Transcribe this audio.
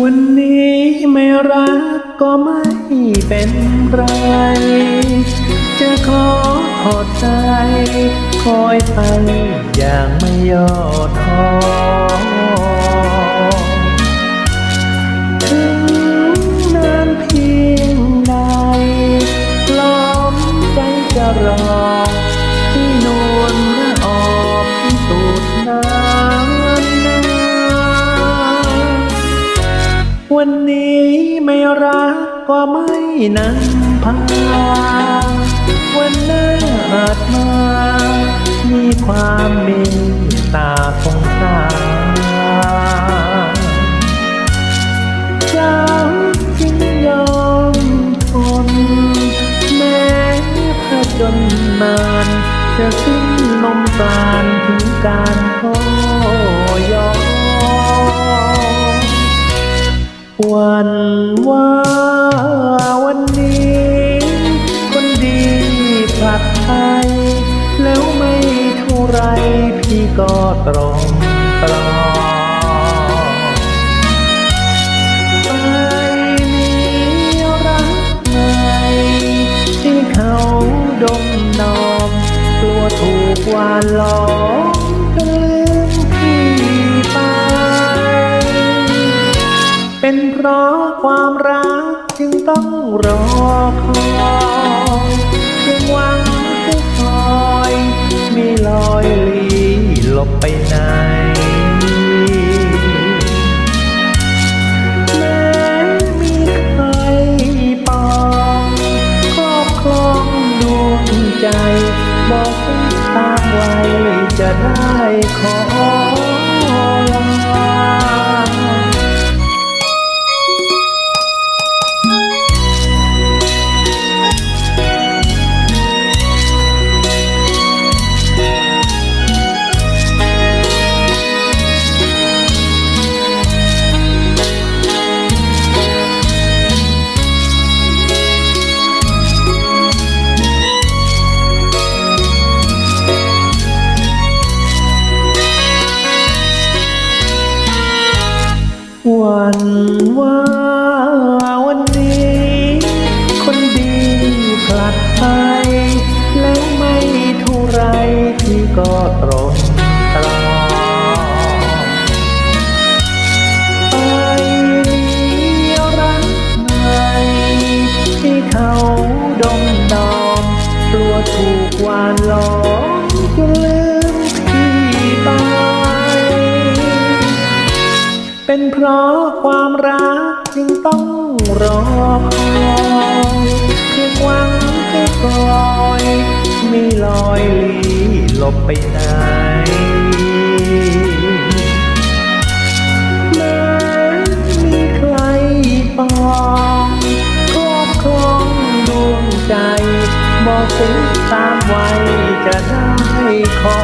วันนี้ไม่รักก็ไม่เป็นไร จะขอถอดใจ คอยไปอย่างไม่ย่อท้อ นนี้ไม่รักก็ไม่นำพา วันหน้าอาจมา มีความเมตตาสงสารเจ้าจึงยอมทน แม้ผจญนาน จะสิ้นลมปราณถึงการ วันว่าวันนี้ คนดีผลัดไปแล้วไม่เท่าไรพี่ก็ตรองตรองไปมีรักใหม่ที่เขาดมนอมกลัวถูกวานหลอก เป็นเพราะความรักจึงต้องรอคอยเพียงหวังจะคอยม่ลอยลีหลบไปไหนแม้มีใครปองครอบครองดวงใจบอกเส้นทางไว้จะได้ขอ วันว่าวันนี้ คนดีผลัดไปแล้วไม่เท่าไรที่ก็ตรงตรองไปมีรักใหม่ที่เขาดมดอมกลัวถูกวานลอก เพราะความรักจึงต้องรอคอยเพียงหวังจะคอยไม่ลอยลีหลบไปไหนม้มีใครปองครอบครองดวงใจบอกสิตามไว้จะได้ขอ